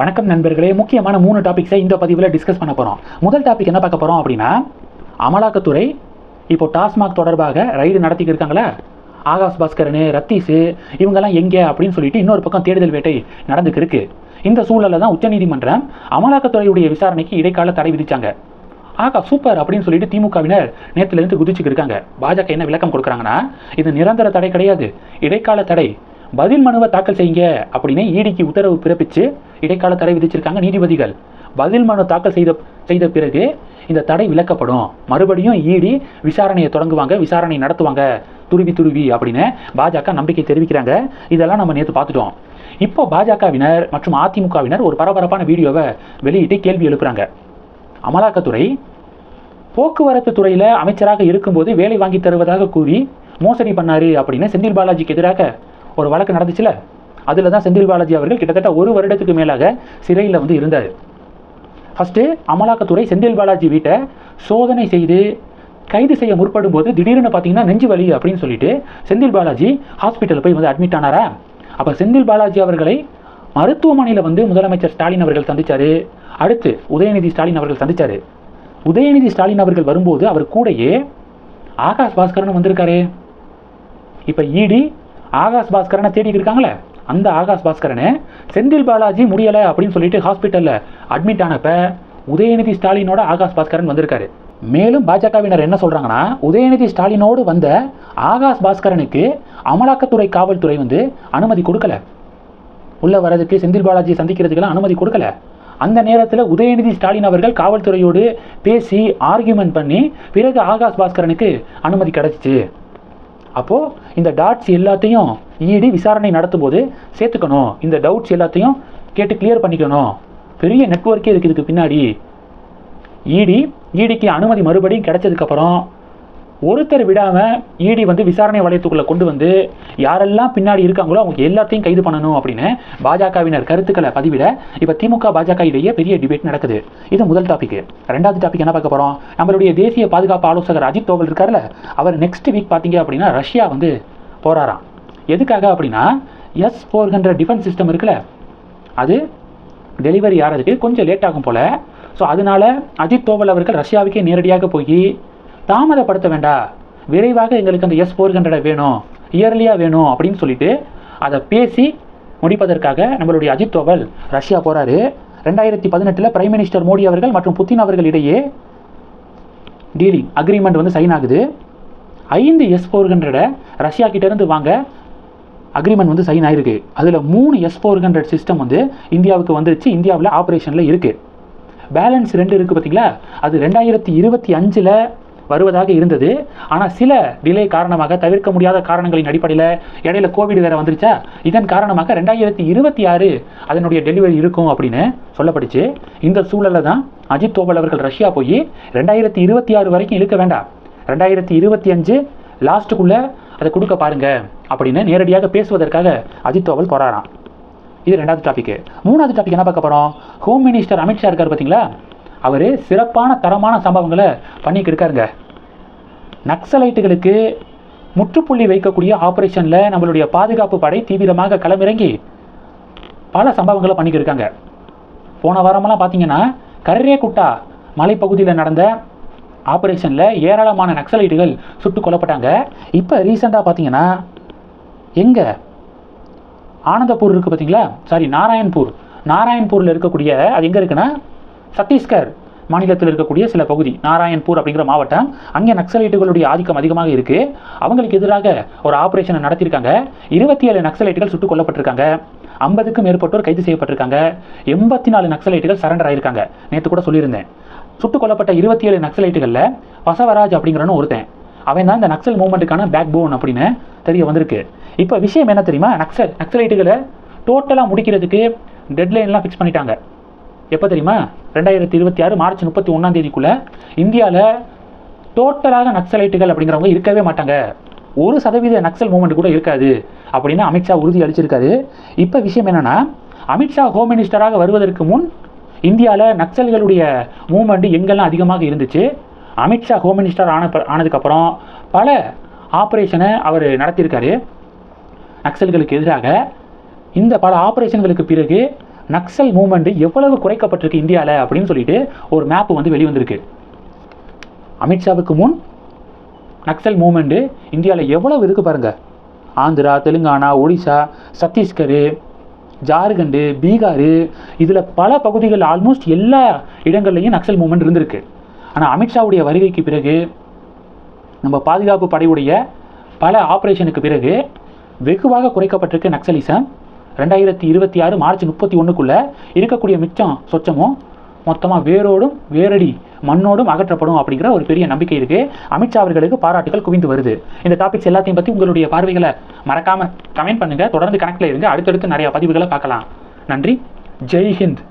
வணக்கம் நண்பர்களே. முக்கியமான மூணு டாபிக்ஸை இந்த பதிவில் டிஸ்கஸ் பண்ண போகிறோம் முதல் டாபிக் என்ன பார்க்க போகிறோம் அப்படின்னா அமலாக்கத்துறை இப்போ டாஸ்மாக் தொடர்பாக ரைடு நடத்திட்டு இருக்காங்களா? ஆகாஷ் பாஸ்கரனு ரத்தீஸு இவங்கெல்லாம் எங்கே அப்படின்னு சொல்லிட்டு இன்னொரு பக்கம் தேடுதல் வேட்டை நடந்துக்கு இருக்கு. இந்த சூழலில் தான் உச்சநீதிமன்றம் அமலாக்கத்துறையுடைய விசாரணைக்கு இடைக்கால தடை விதித்தாங்க ஆகா சூப்பர் அப்படின்னு சொல்லிட்டு திமுகவினர் நேற்றுலேருந்து குதிச்சுக்கு இருக்காங்க. பாஜக என்ன விளக்கம் கொடுக்குறாங்கன்னா இது நிரந்தர தடை கிடையாது. இடைக்கால தடை பதில் மனுவை தாக்கல் செய்யுங்க அப்படின்னு ஈடிக்கு உத்தரவு பிறப்பித்து இடைக்கால தடை விதிச்சிருக்காங்க நீதிபதிகள். பதில் மனு தாக்கல் செய்த செய்த பிறகு இந்த தடை விலக்கப்படும். மறுபடியும் ஈடி விசாரணையை தொடங்குவாங்க விசாரணை நடத்துவாங்க. துருவி துருவி அப்படின்னு பாஜக நம்பிக்கை தெரிவிக்கிறாங்க. இதெல்லாம் நம்ம நேற்று பார்த்துட்டோம். இப்போ பாஜகவினர் மற்றும் அதிமுகவினர் ஒரு பரபரப்பான வீடியோவை வெளியிட்டு கேள்வி எழுப்புறாங்க. அமலாக்கத்துறை போக்குவரத்து துறையில் அமைச்சராக இருக்கும்போது வேலை வாங்கி தருவதாக கூறி மோசடி பண்ணாரு அப்படின்னு செந்தில் பாலாஜிக்கு எதிராக ஒரு வழக்கு நடந்துச்சுல? அதில் தான் செந்தில் பாலாஜி அவர்கள் கிட்டத்தட்ட ஒரு வருடத்துக்கு மேலாக சிறையில் வந்து இருந்தார். ஃபஸ்ட்டு அமலாக்கத்துறை செந்தில் பாலாஜி வீட்டை சோதனை செய்து கைது செய்ய முற்படும் போது திடீர்னு பார்த்தீங்கன்னா நெஞ்சு வலி அப்படின்னு சொல்லிட்டு செந்தில் பாலாஜி ஹாஸ்பிட்டலில் போய் வந்து அட்மிட் ஆனாரா? அப்போ செந்தில் பாலாஜி அவர்களை மருத்துவமனையில் வந்து முதலமைச்சர் ஸ்டாலின் அவர்கள் சந்தித்தார் அடுத்து உதயநிதி ஸ்டாலின் அவர்கள் சந்தித்தார் உதயநிதி ஸ்டாலின் அவர்கள் வரும்போது அவர் கூடயே ஆகாஷ் பாஸ்கரன் வந்திருக்காரு. இப்போ இடி ஆகாஷ் பாஸ்கரனை தேடிட்டு இருக்காங்களே? அந்த ஆகாஷ் பாஸ்கரனே செந்தில் பாலாஜி முடியலை அப்படின்னு சொல்லிட்டு ஹாஸ்பிட்டலில் அட்மிட் ஆனப்ப உதயநிதி ஸ்டாலினோட ஆகாஷ் பாஸ்கரன் வந்திருக்காரு. மேலும் பாஜகவினர் என்ன சொல்கிறாங்கன்னா உதயநிதி ஸ்டாலினோடு வந்த ஆகாஷ் பாஸ்கரனுக்கு அமலாக்கத்துறை காவல்துறை வந்து அனுமதி கொடுக்கல. உள்ளே வரதுக்கு செந்தில் பாலாஜி சந்திக்கிறதுக்கெல்லாம் அனுமதி கொடுக்கல. அந்த நேரத்தில் உதயநிதி ஸ்டாலின் அவர்கள் காவல்துறையோடு பேசி ஆர்கியூமெண்ட் பண்ணி பிறகு ஆகாஷ் பாஸ்கரனுக்கு அனுமதி கிடைச்சிச்சு. அப்போது இந்த டாட்ஸ் எல்லாத்தையும் இடி விசாரணை நடத்தும் போது சேர்த்துக்கணும். இந்த டவுட்ஸ் எல்லாத்தையும் கேட்டு கிளியர் பண்ணிக்கணும். பெரிய நெட்வொர்க்கே இருக்குது இதுக்கு பின்னாடி. இடி இடிக்கு அனுமதி மறுபடியும் கிடைச்சதுக்கப்புறம் ஒருத்தர் விடாமல் இடி வந்து விசாரணை வளையத்துக்குள்ளே கொண்டு வந்து யாரெல்லாம் பின்னாடி இருக்காங்களோ அவங்க எல்லாத்தையும் கைது பண்ணணும் அப்படின்னு பாஜகவினர் கருத்துக்களை பதிவிட இப்போ திமுக பாஜக இடையே பெரிய டிபேட் நடக்குது. இது முதல் டாபிக் ரெண்டாவது டாபிக் என்ன பார்க்க போகிறோம் நம்மளுடைய தேசிய பாதுகாப்பு ஆலோசகர் அஜித் தோவல் இருக்கார்ல அவர் நெக்ஸ்ட் வீக் பார்த்தீங்க அப்படின்னா ரஷ்யா வந்து போறாராம் எதுக்காக அப்படின்னா S four hundred defence system இருக்குல்ல அது டெலிவரி ஆகிறதுக்கு கொஞ்சம் லேட் ஆகும் போல். ஸோ அதனால அஜித் தோவல் அவர்கள் ரஷ்யாவுக்கே நேரடியாக போய் தாமதப்படுத்த வேண்டாம் விரைவாக எங்களுக்கு அந்த எஸ் ஃபோர் ஹண்ட்ரட் வேணும். இயர்லியாக வேணும் அப்படின்னு சொல்லிட்டு அதை பேசி முடிப்பதற்காக நம்மளுடைய அஜித் தோவல் ரஷ்யா போகிறாரு ரெண்டாயிரத்தி பதினெட்டில் பிரைம் மினிஸ்டர் மோடி அவர்கள் மற்றும் புத்தின் அவர்கள் இடையே டீலிங் அக்ரிமெண்ட் வந்து சைன் ஆகுது. ஐந்து எஸ் ஃபோர் ஹண்ட்ரடை ரஷ்யா கிட்டேருந்து வாங்க அக்ரிமெண்ட் வந்து சைன் ஆயிருக்கு. அதில் மூணு எஸ் ஃபோர் ஹண்ட்ரட் சிஸ்டம் வந்து இந்தியாவுக்கு வந்துருச்சு. இந்தியாவில் ஆப்ரேஷனில் இருக்குது பேலன்ஸ் ரெண்டு இருக்குது பார்த்தீங்களா அது ரெண்டாயிரத்தி இருபத்தி அஞ்சில் வருவதாக இருந்தது. ஆனால் சில டிலே காரணமாக தவிர்க்க முடியாத காரணங்களின் அடிப்படையில் இடையில கோவிட் வேற வந்துருச்சா? இதன் காரணமாக ரெண்டாயிரத்தி இருபத்தி ஆறு அதனுடைய டெலிவரி இருக்கும் அப்படின்னு சொல்லப்பட்டுச்சு. இந்த சூழலில் தான் அஜித் தோவல் அவர்கள் ரஷ்யா போய் ரெண்டாயிரத்தி இருபத்தி ஆறு வரைக்கும் இழுக்க வேண்டாம். ரெண்டாயிரத்தி இருபத்தி அஞ்சு லாஸ்ட்டுக்குள்ளே அதை கொடுக்க பாருங்க அப்படின்னு நேரடியாக பேசுவதற்காக அஜித் தோவல் போறாராம். இது ரெண்டாவது டாபிக் மூணாவது டாபிக் என்ன பார்க்க போகிறோம் ஹோம் மினிஸ்டர் அமித்ஷா இருக்கார் பார்த்தீங்களா? அவர் சிறப்பான தரமான சம்பவங்களை பண்ணிக்கிட்டு இருக்காருங்க. நக்சலைட்டுகளுக்கு முற்றுப்புள்ளி வைக்கக்கூடிய ஆபரேஷனில் நம்மளுடைய பாதுகாப்பு படை தீவிரமாக களமிறங்கி பல சம்பவங்களை பண்ணிக்கிட்டு இருக்காங்க போன வாரமெல்லாம் பார்த்தீங்கன்னா கரேகுட்டா மலைப்பகுதியில் நடந்த ஆப்ரேஷனில் ஏராளமான நக்சலைட்டுகள் சுட்டு கொல்லப்பட்டாங்க. இப்போ ரீசெண்டாக பார்த்தீங்கன்னா எங்கே? ஆனந்தப்பூர் இருக்குது பார்த்தீங்களா சாரி நாராயண்பூர். நாராயண்பூரில் இருக்கக்கூடிய அது எங்கே இருக்குன்னா சத்தீஸ்கர். மாநிலத்தில் இருக்கக்கூடிய சில பகுதி நாராயண்பூர் அப்படிங்கிற மாவட்டம் அங்கே நக்சலைட்டுகளுடைய ஆதிக்கம் அதிகமாக இருக்குது அவங்களுக்கு எதிராக ஒரு ஆபரேஷனை நடத்தியிருக்காங்க. இருபத்தி ஏழு நக்சலைட்டுகள் சுட்டுக் கொல்லப்பட்டிருக்காங்க. ஐம்பதுக்கும் மேற்பட்டோர் கைது செய்யப்பட்டிருக்காங்க. எண்பத்தி நாலு நக்சலைட்டுகள் சரண்டர் ஆயிருக்காங்க. நேற்று கூட சொல்லியிருந்தேன். சுட்டுக் கொல்லப்பட்ட இருபத்தி ஏழு நக்சலைட்டுகளில் பசவராஜ் அப்படிங்கிறன்னு ஒருத்தன். அவன் தான் இந்த நக்சல் மூவ்மெண்ட்டுக்கான பேக் போன் அப்படின்னு தெரிய வந்திருக்கு. இப்போ விஷயம் என்ன தெரியுமா? நக்சல் நக்சலைட்டுகளை டோட்டலாக முடிக்கிறதுக்கு டெட்லைன்லாம் ஃபிக்ஸ் பண்ணிட்டாங்க. எப்போ தெரியுமா? ரெண்டாயிரத்தி இருபத்தி ஆறு மார்ச் முப்பத்தி ஒன்றாம் தேதிக்குள்ளே இந்தியாவில் டோட்டலாக நக்சலைட்டுகள் அப்படிங்கிறவங்க இருக்கவே மாட்டாங்க. ஒரு சதவீத நக்சல் மூமெண்ட் கூட இருக்காது அப்படின்னு அமித்ஷா உறுதி அளிச்சிருக்காரு. இப்போ விஷயம் என்னன்னா அமித்ஷா ஹோம் மினிஸ்டராக வருவதற்கு முன் இந்தியாவில் நக்சல்களுடைய மூவ்மெண்ட் எங்கெல்லாம் அதிகமாக இருந்துச்சு? அமித்ஷா ஹோம் மினிஸ்டர் ஆன ஆனதுக்கப்புறம் பல ஆப்ரேஷனை அவர் நடத்தியிருக்காரு. நக்சல்களுக்கு எதிராக இந்த பல ஆப்ரேஷன்களுக்கு பிறகு நக்சல் மூமெண்ட் எவ்வளவு குறைக்கப்பட்டிருக்கு இந்தியாவில் அப்படின்னு சொல்லிட்டு ஒரு மேப் வந்து வெளிவந்திருக்கு. அமித்ஷாவுக்கு முன் நக்சல் மூமெண்ட்டு இந்தியாவில் எவ்வளவு இருக்குது பாருங்கள் ஆந்திரா தெலுங்கானா ஒடிசா சத்தீஸ்கர் ஜார்க்கண்டு பீகார் இதில் பல பகுதிகள் ஆல்மோஸ்ட் எல்லா இடங்கள்லையும் நக்சல் மூமெண்ட் இருந்திருக்கு. ஆனால் அமித்ஷாவுடைய வருகைக்கு பிறகு நம்ம பாதுகாப்பு படையுடைய பல ஆப்ரேஷனுக்கு பிறகு வெகுவாக குறைக்கப்பட்டிருக்கு நக்சலிசம் ரெண்டாயிரத்தி இருபத்தி ஆறு மார்ச் முப்பத்தி ஒன்றுக்குள்ளே இருக்கக்கூடிய மிச்சம் சொச்சமும் மொத்தமாக வேரோடும் வேரடி மண்ணோடும் அகற்றப்படும் அப்படிங்கிற ஒரு பெரிய நம்பிக்கை இருக்குது அமித்ஷா அவர்களுக்கு பாராட்டுகள் குவிந்து வருது. இந்த டாபிக்ஸ் எல்லாத்தையும் பற்றி உங்களுடைய பார்வைகளை மறக்காமல் கமெண்ட் பண்ணுங்கள் தொடர்ந்து கணக்கில் இருங்க. அடுத்தடுத்து நிறையா பதிவுகளை பார்க்கலாம். நன்றி. ஜெய் ஹிந்த்.